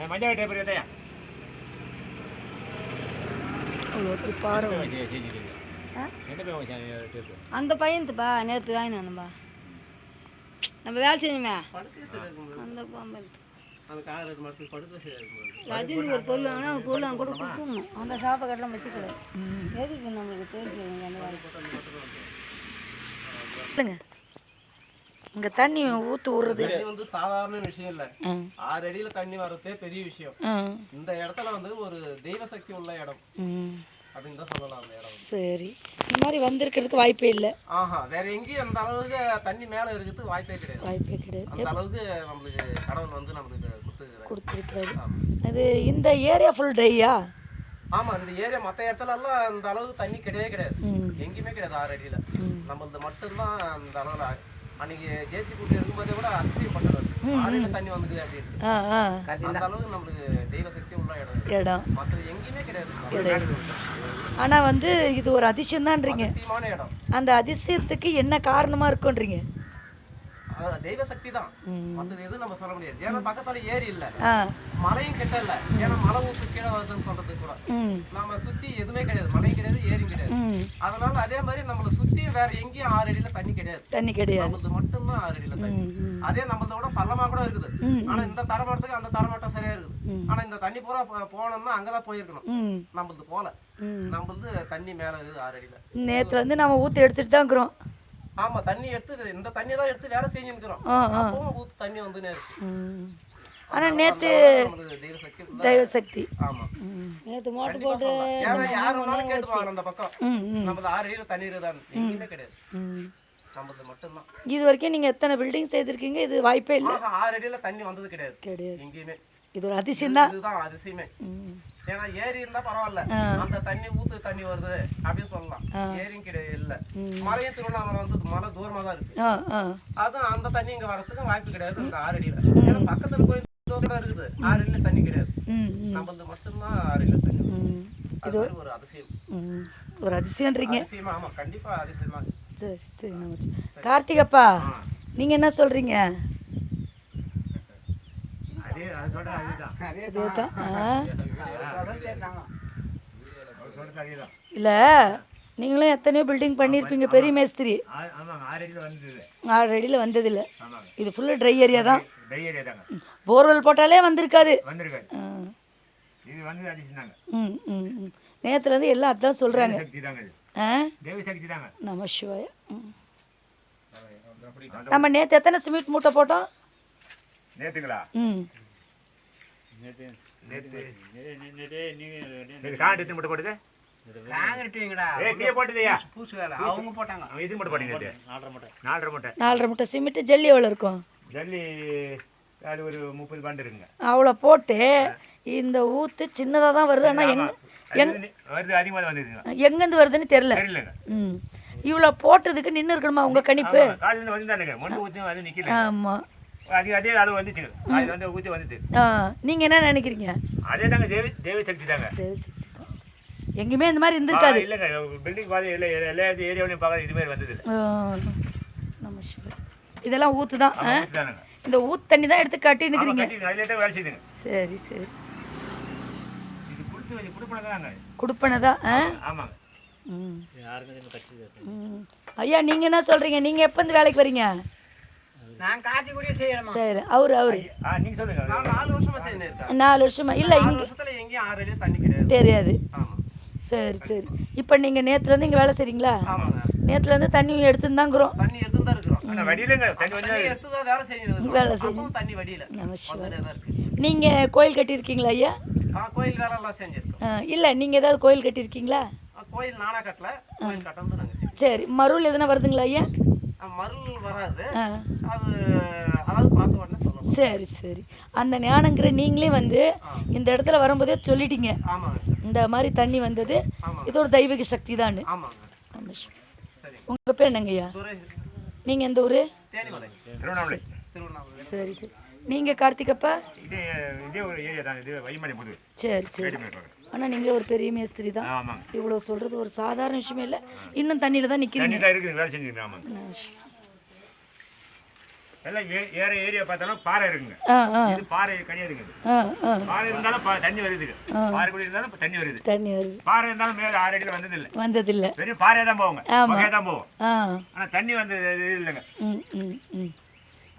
இருக்கையா அவ்வளோ பாரு அந்த பையன்துப்பா நேற்று வாங்கினானுப்பா நம்ம வேலை செஞ்சோமே அந்த ரஜினி ஒரு பொருள் வாங்கினா பொருள் அவங்க கூட கொடுத்துடணும் அந்த சாப்பாக்கெல்லாம் வச்சுக்கிறது எதுக்கு நம்மளுக்கு தெரிஞ்சு அந்த இல்லைங்க இங்கே தண்ணி ஊற்று விடுறது தண்ணி வந்து சாதாரண விஷயம் இல்ல. ஆறு அடியில தண்ணி வர்றதே பெரிய விஷயம். இந்த இடத்துல வந்து ஒரு தெய்வ சக்தி உள்ள இடம். அப்படின்னு தான் சொல்லலாம் அந்த இடம். சரி. இந்த மாதிரி வந்திருக்கிறதுக்கு வாய்ப்பே இல்லை. ஆஹா வேற எங்கேயும் அந்த அளவுக்கு தண்ணி மேல இருக்கிறதுக்கு வாய்ப்பே கிடையாது. வாய்ப்பே கிடையாது. அந்த அளவுக்கு நம்மளுக்கு கடவுள் வந்து நம்மளுக்கு கொடுத்துருக்காரு கொடுத்துருக்காரு அது இந்த ஏரியா ஃபுல் ட்ரையா ஆமா இந்த ஏரியா மத்த இடத்துல எல்லாம் அந்த அளவுக்கு தண்ணி கிடையவே கிடையாது. எங்கேயுமே கிடையாது ஆறு அடியில. நம்மளது மட்டும்தான் அந்த அளவுல அன்னைக்கு ஜேசி கூட்டி இருக்கும்போதே கூட அதிசயப்பட்டது ஆறு அடியில தண்ணி வந்துக்குது அப்படின்னு ஆ ஆ. அந்த அளவுக்கு நம்மளுக்கு தெய்வ சக்தி உள்ள இடம் இடம். மற்றது எங்கேயுமே கிடையாது. ஆனால் வந்து. இது ஒரு அதிசயம்தான்றீங்க. அதிசயமான இடம். அந்த அதிசயத்துக்கு என்ன காரணமாக இருக்குன்றீங்க? தெய்வ சக்தி தான் மற்றது எதுவும் நம்ம சொல்ல முடியாது. ஏன்னா பக்கத்துல ஏரி இல்ல. மலையும் கிட்ட இல்ல. ஏன்னா மலை ஊத்து கீழே வருதுன்னு சொல்றது கூட. ம். நம்ம சுத்தி எதுவுமே கிடையாது. மலையும் கிடையாது ஏரியும் கிடையாது. அதனால அதே மாதிரி நம்மளை சுத்தி வேற எங்கேயும் ஆறு அடியில தண்ணி கிடையாது. தண்ணி கிடையாது. நம்மளது மட்டும்தான் ஆறு அடியில தண்ணி. அதே நம்மளத விட பள்ளமா கூட இருக்குது. ஆனா இந்த தரமட்டத்துக்கு அந்த தரமட்டம் சரியா இருக்குது. ஆனா இந்த தண்ணி பூரா போனோம்னா அங்கதான் போயிருக்கணும். நம்மளது போல. நம்மளது தண்ணி மேல இருக்குது ஆறு அடியில. நேற்று வந்து நம்ம ஊற்றி எடுத்துட்டு தான் இருக்கிறோம். ஆமா தண்ணி எடுத்து இந்த தண்ணி தான் எடுத்து வேலை செஞ்சுருக்கிறோம். அப்பவும் ஊத்து தண்ணி வந்து இருக்கு. ம். ஆனால் நேற்று நம்மளுக்கு தெய்வ சக்தி உள்ள- தெய்வ சக்தி ஆமா. நேற்று மோட்டர் போட்டு. ஏன்னா யாருனாலும் கேட்டுப்பாங்க அந்த பக்கம். நம்மளது ஆறு அடியில தண்ணி இருக்குதான்னு. எங்கேயுமே கிடையாது. இது வரைக்கும் நீங்கள் எத்தனை பில்டிங் செய்திருக்கீங்க? இது வாய்ப்பே இல்லை. ஆறு அடியில தண்ணி வந்தது கிடையாது. கிடையாது. எங்கேயுமே. இது ஒரு அதிசயம் தான் இதுதான் அதிசயமே. ஏன்னா ஏரி இருந்தா பரவாயில்ல. அந்த தண்ணி ஊத்து தண்ணி வருது அப்படின்னு சொல்லலாம். ஏரியும் கிடையாது இல்ல. மலையும் திருவண்ணாமலை வந்து மலை தூரமா தான் இருக்கு. அதுவும் அந்த தண்ணி இங்க வரதுக்கு வாய்ப்பு கிடையாது இந்த ஆறு அடியில ஏன்னா பக்கத்துல கோயில் தூரம் இருக்குது. ஆறு அடியில தண்ணி கிடையாது. நம்மளது மட்டும்தான் ஆறு அடியில தண்ணி அது ஒரு அதிசயம். ஒரு அதிசயன்றீங்க அதிசயமா ஆமா கண்டிப்பா அதிசயமா சரி சரி நம்ம கார்த்திகப்பா நீங்கள் என்ன சொல்கிறீங்க அதே அது சொல்கிறேன் அதுதான் அதே தான் ஆ அவர் சொல்கிறது அதே தான் இல்லை நீங்களும் எத்தனையோ பில்டிங் பண்ணியிருப்பீங்க பெரிய மேஸ்திரி. ஆறு அடியில் வந்ததில்லை. இது ஃபுல்லு ட்ரை ஏரியா தான். போர்வெல் போட்டாலே வந்திருக்காது. ம் ம் ம். நேற்றுலேருந்து எல்லாம் அதான் சொல்கிறாங்க ஆ? நம சிவாய. நம்ம நேற்று எத்தனை சிமெண்ட் மூட்டை போட்டோம்? நேற்றுங்களா ம். எத்தனை மட்டும் போட்டுது நாலரை மூட்டை. சிமெண்ட்டு ஜல்லி எவ்வளோ இருக்கும்? ஜல்லி அது ஒரு முப்பது பண்டு இருக்குங்க. அவ்வளோ போட்டு இந்த ஊற்று சின்னதாக தான் வருது. ஆனால் எங் வந்து வருது அதிகமாக தான் வந்துருக்குங்க. எங்கேருந்து வருதுன்னு தெரில இவ்வளோ போட்டதுக்கு நின்று இருக்கணுமா உங்கள் கணிப்பு? ஆமாம் அது அதே அளவு வந்துச்சுங்க அது வந்து ஊற்றி வந்துச்சு. நீங்கள் என்ன நினைக்கிறீங்க? அதே தாங்க தேவி தேவி சக்தி தாங்க. எங்கேயுமே இந்த மாதிரி இருந்திருக்காது. இல்லைங்க. பில்டிங் பார்த்து இல்லை எல்லா ஏரியாவிலையும் பார்க்க இது மாதிரி வந்தது. இல்லை ஆ, நம சிவாய இதெல்லாம் ஊற்று தான் இந்த ஊத்து தண்ணி தான் எடுத்து கட்டி நிற்கிறீங்க சரி சரி. ஆமாங்க. ஐயா நீங்கள் என்ன சொல்கிறீங்க நீங்கள் எப்போ இருந்து வேலைக்கு வரீங்க? நான் காட்சி கூட செய்யணுமா? சரி அவரு அவரு. ஆ நீங்கள் சொல்லுங்க. நான் நாலு வருஷமா இருக்கேன் நாலு வருஷமா? இல்லை இங்கே வருஷத்துல எங்கேயும் ஆறு அடியில தண்ணி கிடையாது. தெரியாது. சரி சரி. இப்போ நீங்கள் நேற்றுலேருந்து இங்கே வேலை செய்கிறீங்களா ஆமாங்க. நேற்றுலேருந்து தண்ணி எடுத்துன்னு தாங்கிறோம் தண்ணி எடுத்து தான் இருக்கிறோம். தண்ணி எடுத்து தான் வேலை செஞ்சுட்டு வேலை அப்பவும் தண்ணி வடியில. நீங்கள் கோயில் கட்டியிருக்கீங்களா ஐயா? ஆ கோயில் வேலை எல்லாம் செஞ்சிருக்கோம். இல்லை நீங்கள் ஏதாவது கோயில் கட்டியிருக்கீங்களா? கோயில் நானா கட்டல. கோயில் கட்டந்து நாங்க செஞ்சோம் சரி மருள் எதுனா வருதுங்களா ஐயா? மருள் வராது. அது அதாவது பார்த்த உடனே சொல்லணும். சரி சரி. அந்த ஞானங்கிற நீங்களே வந்து இந்த இடத்துல வரும்போதே சொல்லிட்டீங்க. ஆமாங்க. இந்த மாதிரி தண்ணி வந்தது. இது ஒரு தெய்வீக சக்தி தான் ஆமாங்க சரி. உங்கள் பேர் என்னங்கய்யா நீங்கள் எந்த ஊர்? சரி சரி. நீங்கள் கார்த்திகப்பா? இதே இதே ஒரு ஏரியா தான். இது வைமலை புது சரி சரி. ஆனால் நீங்கள் ஒரு பெரிய மேஸ்திரி தான். ஆமாங்க. இவ்வளோ சொல்கிறது ஒரு சாதாரண விஷயமே இல்லை. இன்னும் தண்ணியில் தான் நிற்கிறீங்க தான் எல்லாம் ஏற ஏரியா பார்த்தாலும் பாறை இருக்குங்க. இது பாறை கிடையாதுங்க பாறை இருந்தாலும் தண்ணி வருதுங்க. பாறை கூட இருந்தாலும் தண்ணி வருது. தண்ணி வருது. பாறை இருந்தாலும் மேல ஆறு அடியில் வந்தது இல்லை வந்ததில்லை. வெறும் பாறையாக தான் போவோங்க ஆமா. புகையாக தான் போவோம் ஆ. ஆனா தண்ணி வந்து இது இல்லைங்க.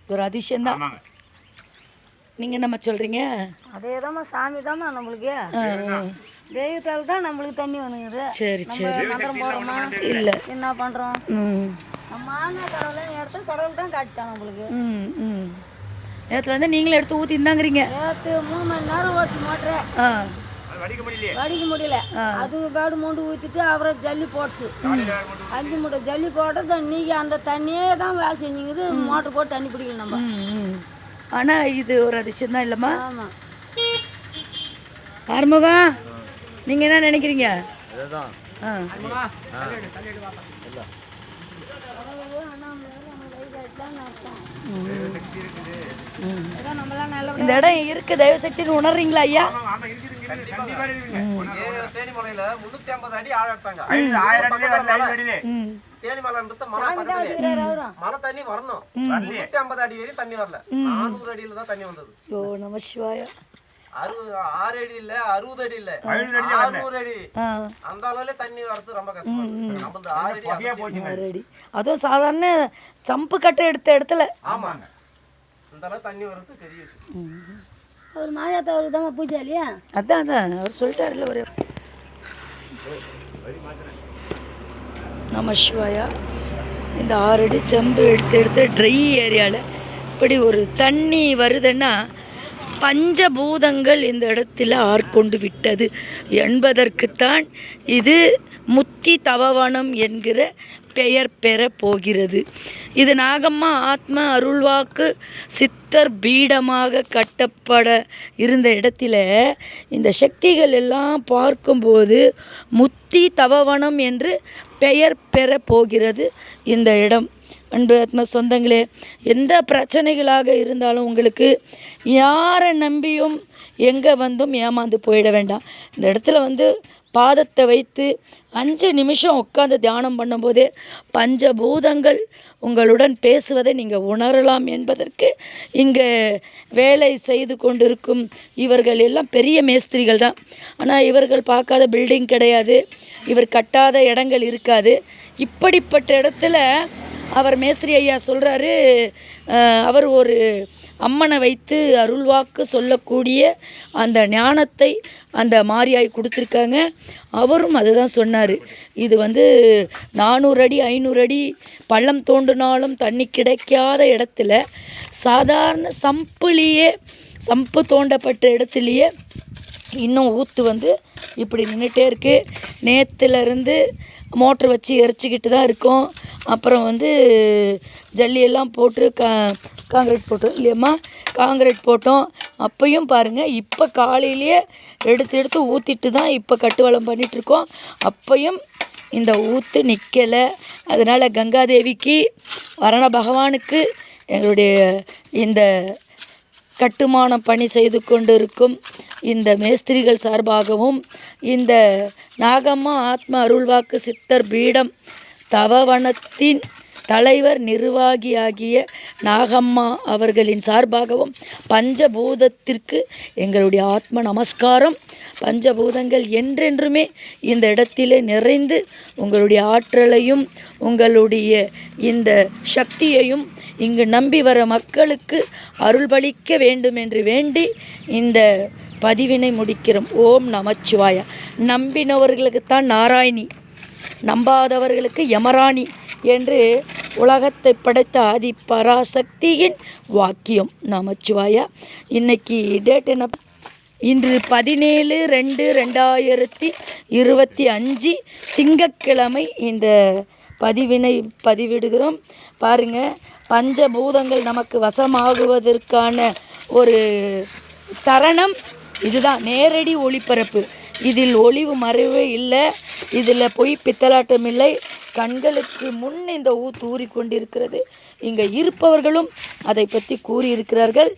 ஒரு அதிசயம்தான். ஆமாங்க. நீங்கள் நம்ம சொல்கிறீங்க அதே தாம்மா சாமி தாம்மா நம்மளுக்கு தெய்வத்தால் தான் நம்மளுக்கு தண்ணி வந்துங்குது சரி சரி. மந்திரம் போடுறோமா இல்லை. என்ன பண்ணுறோம் நம்ம ஆனா கடவுளை எடுத்து கடவுள் தான் காட்டிட்டான் நம்மளுக்கு. ம் ம். நேரத்தில் வந்து நீங்களே எடுத்து ஊற்றி இருந்தாங்கிறீங்க நேற்று மூணு மணி நேரம் ஓடிச்சு ஆ. அது வடிக்க முடியல. அது பேடு மூண்டு ஊற்றிட்டு அப்புறம் ஜல்லி போட்டுச்சு அஞ்சு மூட்டை ஜல்லி போட்டது இன்னைக்கு அந்த தண்ணியே தான் வேலை செஞ்சுங்குது. மோட்டர் போட்டு தண்ணி பிடிக்கல நம்ம. ஆனால் இது ஒரு அதிசயம் தான் இல்லைம்மா. ஆமாம் ஆறுமுகம் நீங்கள் என்ன நினைக்கிறீங்க? ஆ. இந்த இடம் இருக்கு தயவு சக்தின்னு உணர்றீங்களா ஐயா? தேனி மலையில முன்னூத்தி ஐம்பது அடி. ம். தேனி மலை மழை தண்ணி வரணும். முன்னூத்தி ஐம்பது அடி வரையும் தண்ணி வரல. நானூறு அடியில தான் தண்ணி வந்தது. அறுபது ஆறு அடி இல்ல அறுபது அடி இல்ல. ஆறுநூறு அடி. அந்த அளவுல தண்ணி வரது ரொம்ப கஷ்டமா. இருக்கு நம்ம இந்த ஆறு அடி அதுவும் சாதாரண சம்பு கட்டை எடுத்த இடத்துல. ஆமாங்க. இந்த அளவு தண்ணி வர்றது பெரிய விஷயம். அவர் மாயாத்தாவுக்கு தான் பூஜாலியா அதான் அதான். அவர் சொல்லிட்டாருல்ல ஒரு நம சிவாயா. இந்த ஆறடி செம்பு எடுத்து எடுத்து ட்ரை ஏரியாவில் இப்படி ஒரு தண்ணி வருதுன்னா பஞ்சபூதங்கள் இந்த இடத்துல ஆட்கொண்டு விட்டது. என்பதற்குத்தான் இது முத்தி தவவனம் என்கிற பெயர் பெற போகிறது. இது நாகம்மா ஆத்ம அருள்வாக்கு சித்தர் பீடமாக கட்டப்பட இருந்த இடத்துல இந்த சக்திகள் எல்லாம் பார்க்கும்போது முத்தி தவவனம் என்று பெயர் பெற போகிறது இந்த இடம். அன்பு ஆத்ம சொந்தங்களே எந்த பிரச்சனைகளாக இருந்தாலும் உங்களுக்கு யாரை நம்பியும் எங்கே வந்தும் ஏமாந்து போயிட வேண்டாம். இந்த இடத்துல வந்து பாதத்தை வைத்து அஞ்சு நிமிஷம் உட்காந்து தியானம் பண்ணும்போதே பஞ்சபூதங்கள் உங்களுடன் பேசுவதை நீங்கள் உணரலாம் என்பதற்கு இங்கே வேலை செய்து கொண்டிருக்கும் இவர்கள் எல்லாம் பெரிய மேஸ்திரிகள் தான். ஆனால் இவர்கள் பார்க்காத பில்டிங் கிடையாது. இவர் கட்டாத இடங்கள் இருக்காது. இப்படிப்பட்ட இடத்துல அவர் மேஸ்திரி ஐயா சொல்கிறாரு அவர் ஒரு அம்மனை வைத்து அருள்வாக்கு சொல்லக்கூடிய அந்த ஞானத்தை அந்த மாரியாய் கொடுத்துருக்காங்க. அவரும் அதுதான் சொன்னார். இது வந்து நானூறு அடி ஐநூறு அடி பள்ளம் தோண்டினாலும் தண்ணி கிடைக்காத இடத்துல சாதாரண சம்பிலேயே சம்பு தோண்டப்பட்ட இடத்துலையே இன்னும் ஊற்று வந்து இப்படி நின்றுட்டே இருக்குது நேற்றுலேருந்து மோட்ரு வச்சு எரிச்சிக்கிட்டு தான் இருக்கோம். அப்புறம் வந்து ஜல்லியெல்லாம் போட்டு கா காங்கிரீட் போட்டோம். இல்லையம்மா காங்கிரீட் போட்டோம். அப்பையும் பாருங்கள் இப்போ காலையிலேயே எடுத்து எடுத்து ஊற்றிட்டு தான் இப்போ கட்டுவளம் பண்ணிகிட்ருக்கோம் அப்பையும் இந்த ஊற்று நிற்கலை அதனால் கங்காதேவிக்கு வரண பகவானுக்கு எங்களுடைய இந்த கட்டுமானம் பணி செய்து கொண்டிருக்கும் இந்த மேஸ்திரிகள் சார்பாகவும் இந்த நாகம்மா ஆத்ம அருள்வாக்கு சித்தர் பீடம் தவவனத்தின் தலைவர் நிர்வாகியாகிய நாகம்மா அவர்களின் சார்பாகவும் பஞ்சபூதத்திற்கு எங்களுடைய ஆத்ம நமஸ்காரம். பஞ்சபூதங்கள் என்றென்றுமே இந்த இடத்திலே நிறைந்து உங்களுடைய ஆற்றலையும் உங்களுடைய இந்த சக்தியையும் இங்கு நம்பி வர மக்களுக்கு அருள்பளிக்க வேண்டும் என்று வேண்டி இந்த பதிவினை முடிக்கிறோம். ஓம் நமச்சிவாய. நம்பினவர்களுக்குத்தான் நாராயணி. நம்பாதவர்களுக்கு யமராணி என்று உலகத்தை படைத்த ஆதி பராசக்தியின் வாக்கியம். நமச்சிவாயா. இன்னைக்கு டேட் என்ன? இன்று பதினேழு ரெண்டு ரெண்டாயிரத்தி இருபத்தி அஞ்சு திங்கக்கிழமை இந்த பதிவினை பதிவிடுகிறோம். பாருங்கள் பஞ்சபூதங்கள் நமக்கு வசமாகுவதற்கான ஒரு தருணம் இதுதான் நேரடி ஒளிபரப்பு. இதில் ஒளிவு மறைவு இல்லை. இதில் பொய் பித்தலாட்டம் இல்லை. கண்களுக்கு முன் இந்த ஊத்து ஊறிக்கொண்டிருக்கிறது இங்கே இருப்பவர்களும் அதை பற்றி கூறியிருக்கிறார்கள்.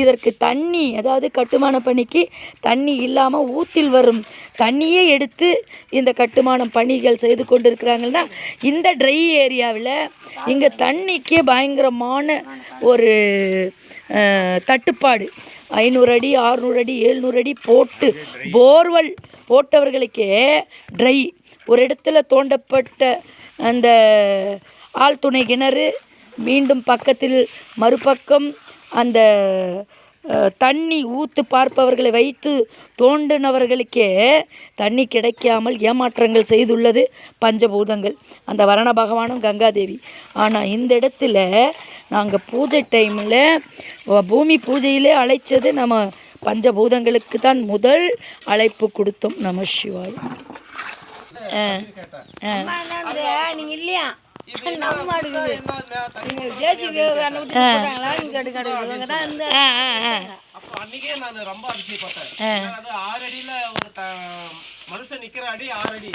இதற்கு தண்ணி அதாவது கட்டுமான பணிக்கு தண்ணி இல்லாமல் ஊத்தில் வரும் தண்ணியே எடுத்து இந்த கட்டுமானம் பணிகள் செய்து கொண்டிருக்கிறாங்கன்னா இந்த ட்ரை ஏரியாவில் இங்கே தண்ணிக்கே பயங்கரமான ஒரு தட்டுப்பாடு. ஐநூறு அடி ஆறுநூறு அடி எழுநூறு அடி போட்டு போர்வெல் போட்டவர்களுக்கே ட்ரை ஒரு இடத்துல தோண்டப்பட்ட அந்த ஆழ்துணை கிணறு மீண்டும் பக்கத்தில் மறுபக்கம் அந்த தண்ணி ஊத்து பார்ப்பவர்களை வைத்து தோண்டினவர்களுக்கே தண்ணி கிடைக்காமல் ஏமாற்றங்கள் செய்துள்ளது பஞ்சபூதங்கள். அந்த வரண பகவானும் கங்காதேவி. ஆனால் இந்த இடத்துல நாங்கள் பூஜை டைமில் பூமி பூஜையிலே அழைச்சது நம்ம பஞ்சபூதங்களுக்கு தான் முதல் அழைப்பு கொடுத்தோம் நம சிவாய். இல்லையா ஆ ஆ நீங்கள் இல்லையா? அன்னைக்கே நான் ரொம்ப அதிசயப்பட்டேன். ஆறு அடியில ஒரு த- மனுஷன் நிக்கிற அடி ஆறு அடி